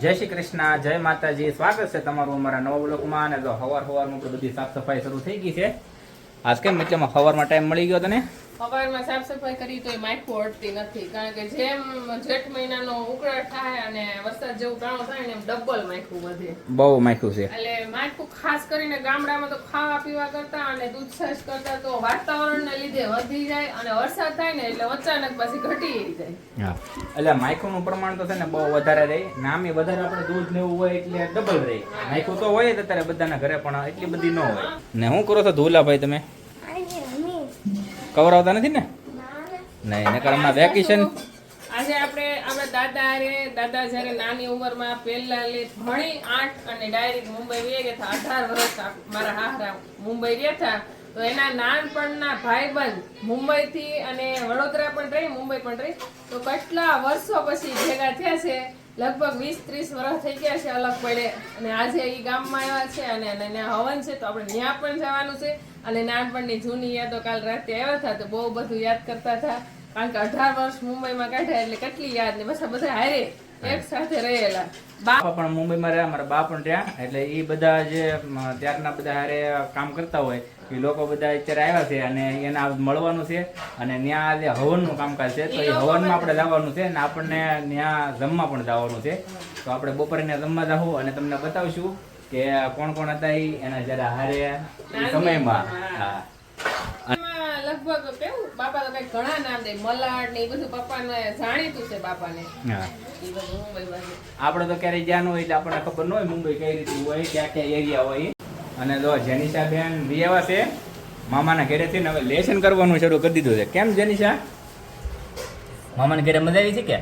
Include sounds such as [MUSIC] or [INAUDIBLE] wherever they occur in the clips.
જય શ્રી કૃષ્ણ, જય માતાજી. સ્વાગત છે તમારું અમારા નવા બ્લોકમાં અને જો હવાર હવારમાં બધી સાફ સફાઈ શરૂ થઈ ગઈ છે. આજ કેમ એટલે હવારમાં ટાઈમ મળી ગયો તને? સવારમાં સાફ સફાઈ કરી તો એ માખું અડતી નથી. કારણ કે જેમ જેઠ મહિનાનો ઉકળાટ થાય અને વરસાદ જેવું ટાણો થાય ને એમ ડબલ માખું વધે. બહુ માખ્યું છે. એટલે માખું ખાસ કરીને ગામડામાં તો ખાવા પીવા કરતા અને દૂધ છાશ કરતા તો વાતાવરણને લીધે વધી જાય અને વરસાદ થાય ને એટલે અચાનક પાછી ઘટી જાય. હા. એટલે માઇકોનું પ્રમાણ તો છે ને બહુ વધારે રહે. નામે વધારે આપણે દૂધ લેવું હોય એટલે ડબલ રહે. માઇકો તો હોય જ અત્યારે બધાના ઘરે પણ એટલી બધી ન હોય. ને હું કરો છો ધોલાભાઈ તમે? કવર આવતા નથી ને? નહીં નકર હમણાં વેકેશન આજે આપણે આપણા દાદા રે દાદા જ્યારે નાની ઉંમરમાં પહેલા લે ભણી આઠ અને ડાયરેક્ટ મુંબઈ વહી ગયા હતા, અઢાર વર્ષ મારા હાહરા મુંબઈ રહ્યા હતા. તો એના નાનપણના ભાઈબંધ મુંબઈથી અને વડોદરા પણ રહી, મુંબઈ પણ રહી. તો કેટલા વર્ષો પછી ભેગા થયા છે? લગભગ વીસ, ત્રીસ વર્ષ થઈ ગયા છે અલગ પડે. અને આજે એ ગામમાં આવ્યા છે અને હવન છે, તો આપણે ત્યાં પણ જવાનું છે. અને નાનપણની જૂની યાદો કાલ રાતે આવ્યા હતા તો બહુ બધું યાદ કરતા હતા. કારણ કે અઢાર વર્ષ મુંબઈમાં કાઢ્યા એટલે કેટલી યાદ ને બધા બધા હારે એક સાથે રહેલા. બાપા પણ મુંબઈમાં રહ્યા મારા બા પણ રહ્યા. એટલે એ બધા જે ત્યારના બધા હારે કામ કરતા હોય એ લોકો બધા અત્યારે આવ્યા છે અને એના મળવાનું છે અને ત્યાં જે હવનનું કામકાજ છે. તો એ હવનમાં આપણે જવાનું છે અને આપણને ત્યાં જમવા પણ જવાનું છે. તો આપણે બપોરે જમવા જાવું અને તમને બતાવશું કે કોણ કોણ હતા એના જરા હારે સમયમાં. હા. લગભગ કેવું બાપા તો કઈ ઘણા નામ દે મલાડ ને એ બધું બાપાને જાણીતું છે બાપાને. હા. આપણે તો ક્યારેય જ્યાં ન હોય એટલે આપણને ખબર ન હોય મુંબઈ કઈ રીતે હોય ક્યાં ક્યાં એરિયા હોય. અને જો જેનિશા બેન વિયાવા છે મામાના ઘરેથી ને હવે લેસન કરવાનું શરૂ કરી દીધું છે. કેમ જેનિશા? મામાના ઘરે મજા આવી છે કે?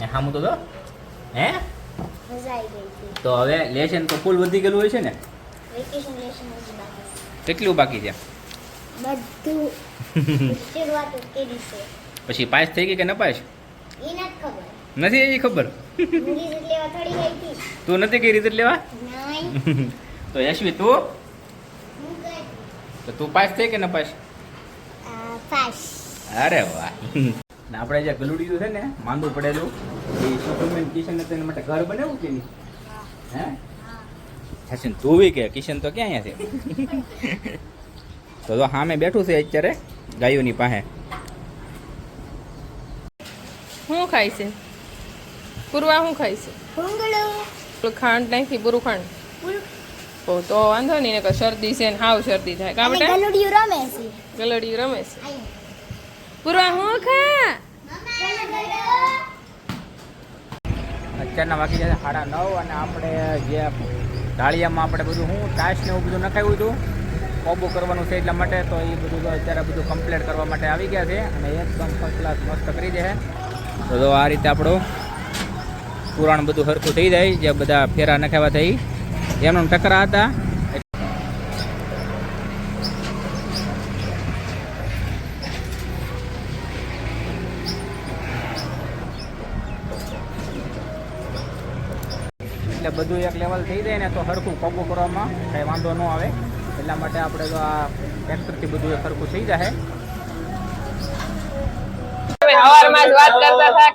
હા હામું તો હે? તો હવે લેશન તો ફૂલ વધી ગયેલું હોય છે ને? કેટલું બાકી [LAUGHS] છે? પછી પાસ થઈ ગઈ કે ન પાસ? નથી એવી ખબર? તું નથી કઈ રીતે લેવા? [LAUGHS] તો યશવી તું? તો તું પાસ થઈ કે ન પાસ? અરે વાહ. [LAUGHS] આપણે જે ગલુડિયું છે ને માંદું પડેલું એ કિશન હતું માટે ઘર બનાવ્યું કે નહીં? હે. સચિન તું કે? કિશન તો ક્યાં અહીંયા છે? તો તો સામે બેઠું છે અત્યારે ગાયોની પાસે. શું ખાય છે? પૂર્વા શું ખાય છે? ખાંડ નાખી પૂરું ખાંડ. તો વાંધો નહીં કે શરદી છે ને હાવ શરદી થાય. કા અને રમે છે. ગલડી રમે છે. પૂરવા પૂર્વા શું ખા? અત્યારના વાગી જાય સાડા નવ અને આપણે જે ઢાળિયામાં આપણે બધું હું ટાશ ને એવું બધું નખાવ્યું હતું, કોબો કરવાનું છે એટલા માટે, તો એ બધું અત્યારે બધું કમ્પ્લીટ કરવા માટે આવી ગયા છે અને એકદમ ફર્સ્ટ ક્લાસ મસ્ત કરી દે તો આ રીતે આપણું પુરાણ બધું સરખું થઈ જાય, જે બધા ફેરા નખાવા થઈ, એમનો ટકરા હતા. એટલે બધું એક લેવલ થઈ જાય ને તો સરખું પગું કરવામાં કંઈ વાંધો ન આવે. એટલા માટે આપણે તો આ ટ્રેક્ટરથી બધું સરખું થઈ જાય અમે જ વાત કરતા હતા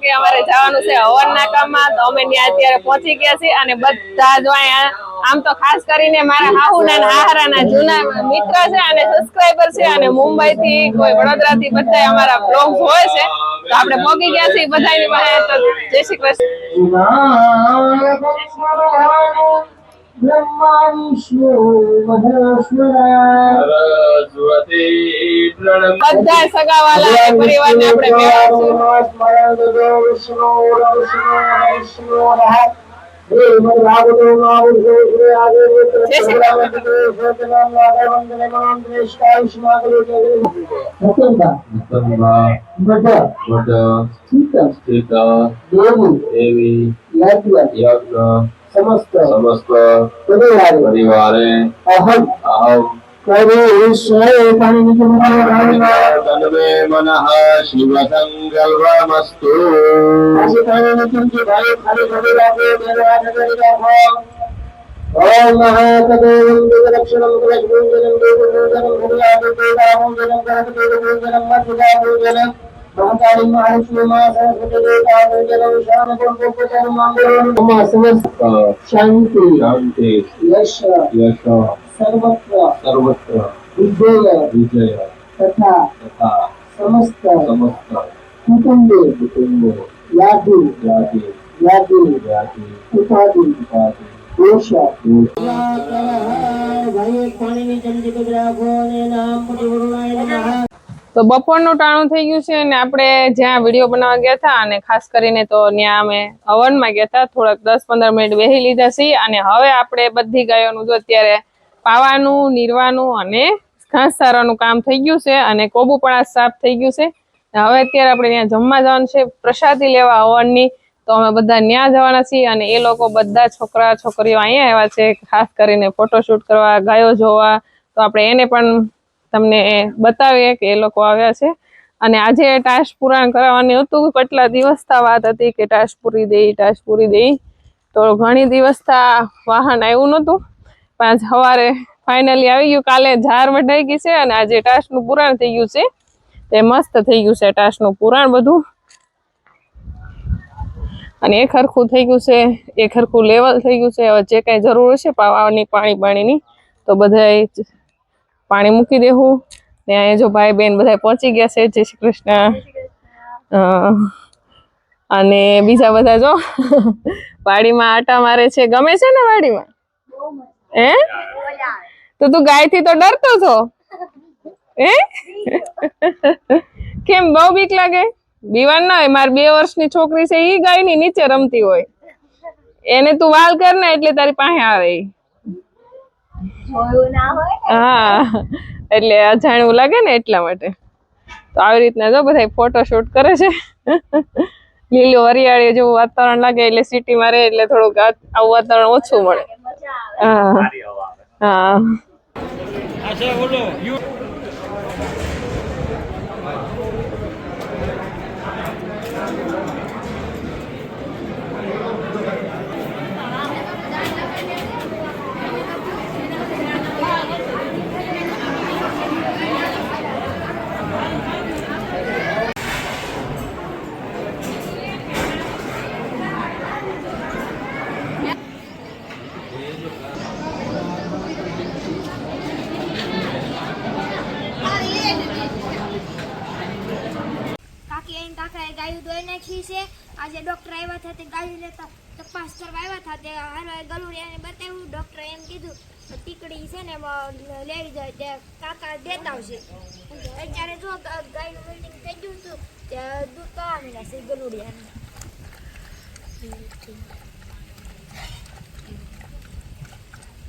કામમાં. અમે ત્યાં અત્યારે પહોંચી ગયા છીએ અને બધા જ આમ તો ખાસ કરીને મારા હાહુના હાહરાના જૂના મિત્ર છે અને સબસ્ક્રાઇબર છે અને મુંબઈ થી કોઈ વડોદરા થી બધા અમારા બ્લોગ હોય છે. તો આપણે પહોંચી ગયા છીએ બધાની પાસે તો જય શ્રી કૃષ્ણ. બધા સગાવાલા પરિવાર ને આપણે સમસ્ત સમસ્ત પરિવાર પરિવારે અહમ અહમ तन्मे मनः शिवसङ्गल्पमस्तु ॐ महाकदेवन्दक्षणं कलशभूजनं देवभूजनं भूयादेवभूजनं करकदेवभूजनं मध्वभूजनं महाकाली महालक्ष्मीमा सरस्वतीदेवताभूजनं शामकं शान्ति शान्ति यश यश સર્વત્ર સર્વત્ર વિજય વિજય તથા તથા સમસ્ત સમસ્ત કુટુંબે કુટુંબો યાદુ યાદુ યાદુ યાદુ ઉપાધિ ઉપાધિ તો બપોરનું ટાણું થઈ ગયું છે અને આપણે જ્યાં વીડિયો બનાવવા ગયા હતા અને ખાસ કરીને તો ત્યાં અમે હવનમાં ગયા હતા થોડાક દસ પંદર મિનિટ બેસી લીધા છીએ અને હવે આપણે બધી ગાયોનું જો અત્યારે પાવાનું, નીરવાનું અને ઘાસ સારવાનું કામ થઈ ગયું છે અને કોબુ પણ આ સાફ થઈ ગયું છે. હવે અત્યારે આપણે ત્યાં જમવા જવાનું છે, પ્રસાદી લેવા હવનની. તો અમે બધા ત્યાં જવાના છીએ અને એ લોકો બધા છોકરા, છોકરીઓ અહીંયા આવ્યા છે, ખાસ કરીને ફોટોશૂટ કરવા, ગાયો જોવા. તો આપણે એને પણ તમને બતાવીએ કે એ લોકો આવ્યા છે. અને આજે ટાસ્ક પૂરણ કરાવવાનું હતું કેટલા દિવસતા વાત હતી કે ટાસ્ક પૂરી દઈ, ટાસ્ક પૂરી દઈ. તો ઘણી દિવસતા વાહન આવ્યું નહોતું. આજ સવારે ફાઇનલી આવી ગયું. કાલે ઝાર વઢાઈ ગઈ છે અને આજે ટાસનું પુરાણ થઈ ગયું છે. તે મસ્ત થઈ ગયું છે ટાસનું પુરાણ બધું. અને એ ખરખું થઈ ગયું છે એ ખરખું લેવલ થઈ ગયું છે. હવે જે કાંઈ જરૂર હશે પાવાની પાણી પાણીની તો બધાય પાણી મૂકી દેવું. ને અહીંયા જો ભાઈ બેન બધા પહોંચી ગયા છે. જય શ્રી કૃષ્ણ. અને બીજા બધા જો, વાડીમાં આટા મારે છે. ગમે છે ને વાડીમાં? હે? તો તું ગાયથી તો ડરતો છો? હે? કેમ બહુ બીક લાગે? બીવાન ના હોય મારી બે વર્ષની છોકરી છે એ ગાયની નીચે રમતી હોય. એને તું વાલ કર ને એટલે તારી પાસે આવે. હા. એટલે અજાણ્યું લાગે ને એટલા માટે. તો આવી રીતના જો બધા ફોટો શૂટ કરે છે. લીલું હરિયાળી જેવું વાતાવરણ લાગે એટલે સિટીમાં રહે એટલે થોડુંક આવું વાતાવરણ ઓછું મળે. હા હા ગાયું ધોઈ નાખી છે. આજે ડૉક્ટર આવ્યા હતા તે ગાયું લેતા તપાસ કરવા આવ્યા હતા તે હારો ગલુડિયાને બતાવ્યું. ડૉક્ટરે એમ કીધું ટીકડી છે ને લેવી જાય તે કાકા દેતા આવશે. અત્યારે જો ગાયનું બિલ્ડિંગ થઈ ગયું હતું, તે દૂધ તો આવી છે ગલુડિયાને.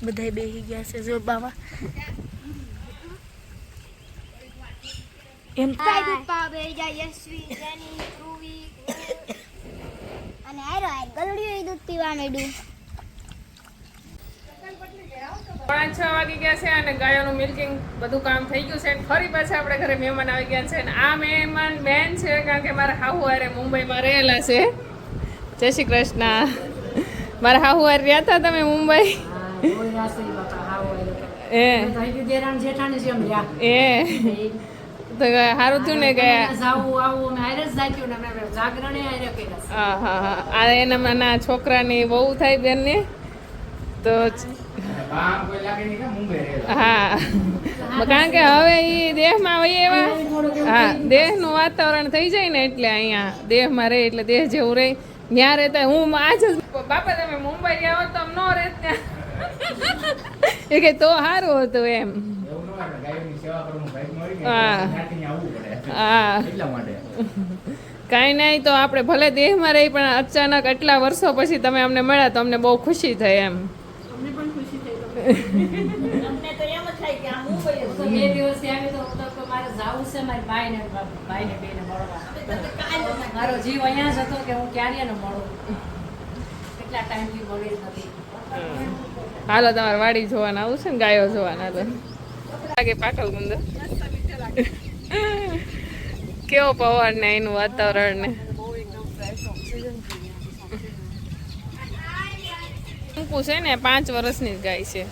બધાય બેસી ગયા છે જો બાવા. એમ કાઈ પાવા જાય યશવી જેની ધ્રુવી અને હારો હાર ગલુડિયું દૂધ પીવા માંડ્યું પાંચ છ વાગી ગયા છે અને ગાયોનું મિલ્કિંગ બધું કામ થઈ ગયું છે. ફરી પાછા આપણે ઘરે મહેમાન આવી ગયા છે. અને આ મહેમાન બેન છે કારણ કે મારા હાહુ હારે મુંબઈમાં રહેલા છે. જય શ્રી કૃષ્ણ. મારા હાહુ હારે રહ્યા હતા તમે મુંબઈ? એ. એ તો સારું થયું ને કે હા હા હા. આ એના ના છોકરાની બહુ થાય બેનને તો બા કોઈ લાગે નહીં કે મુંબઈ રહેલા. હા. કારણ કે હવે એ દેહમાં વહી એવા હા દેહનું વાતાવરણ થઈ જાય ને એટલે અહીંયા દેહમાં રહે એટલે દેહ જેવું રહે. ત્યાં રહેતા હું આજ જ બાપા તમે મુંબઈ રહ્યા તો આમ ન રહેત ત્યાં. [LAUGHS] એ કે તો સારું હતું એમ. કાંઈ નહીં તો આપણે ભલે દેહમાં રહી પણ અચાનક એટલા વર્ષો પછી તમે અમને મળ્યા તો અમને બહુ ખુશી થઈ એમ. બે દિવસ આવી તો તો કે મારે જાવું છે મારી ભાઈને ભાઈને બેને મળવા. મારો જીવ અહીંયા જ હતો કે હું ક્યારે મળું. કેટલા ટાઈમથી મળી નથી. હાલો તમારે વાડી જોવાના આવું છે ને ગાયો જોવાના તો. લાગે પાટલ ગુંદર કેવો પવન ને એનું વાતાવરણ ને? અંકુ છે ને પાંચ વર્ષની જ ગાય છે.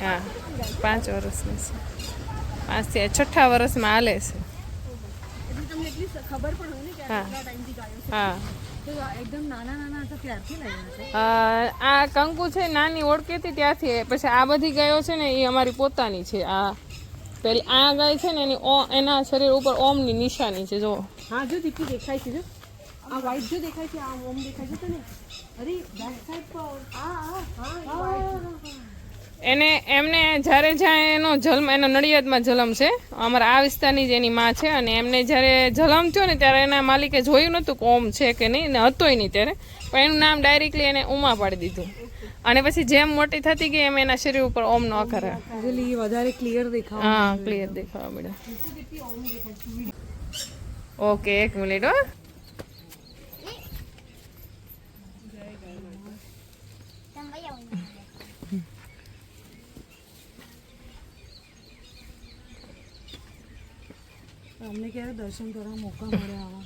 હા પાંચ વર્ષની છે. પાંચથી છઠ્ઠા વર્ષમાં હાલે છે. ખબર પણ હોય ને કે હા. હા. આ કંકુ છે નાની ઓળખી હતી ત્યાંથી પછી આ બધી ગાયો છે ને એ અમારી પોતાની છે. આ પેલી આ ગાય છે ને એની ઓ- એના શરીર ઉપર ઓમની નિશાની છે જો હા જો દીપી દેખાય છે જો. આ વ્હાઈટ જો દેખાય છે આ ઓમ દેખાય છે તને? અરે બેક સાઈડ પર. આ આ હા હા. એને એમને જ્યારે જ્યાં એનો જન્મ એનો નડિયાદમાં જન્મ છે અમારા આ વિસ્તારની જ એની માં છે અને એમને જ્યારે જન્મ થયો ને ત્યારે એના માલિકે જોયું નહોતું કે ઓમ છે કે નહીં ને હતોય નહીં ત્યારે. પણ એનું નામ ડાયરેક્ટલી એને ઉમા પાડી દીધું. અને પછી જેમ મોટી થતી ગઈ એમ એના શરીર ઉપર ઓમ ન કરે. એટલે વધારે ક્લિયર દેખાવ હા ક્લિયર દેખાવા મળે ઓકે એક મિનિટ હો. અમને ક્યારે દર્શન કરવા મોકા મળે આવા.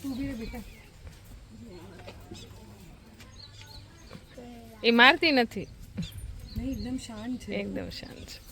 તું બી બેટા. એ મારતી નથી. નહીં એકદમ શાંત છે. એકદમ શાંત છે.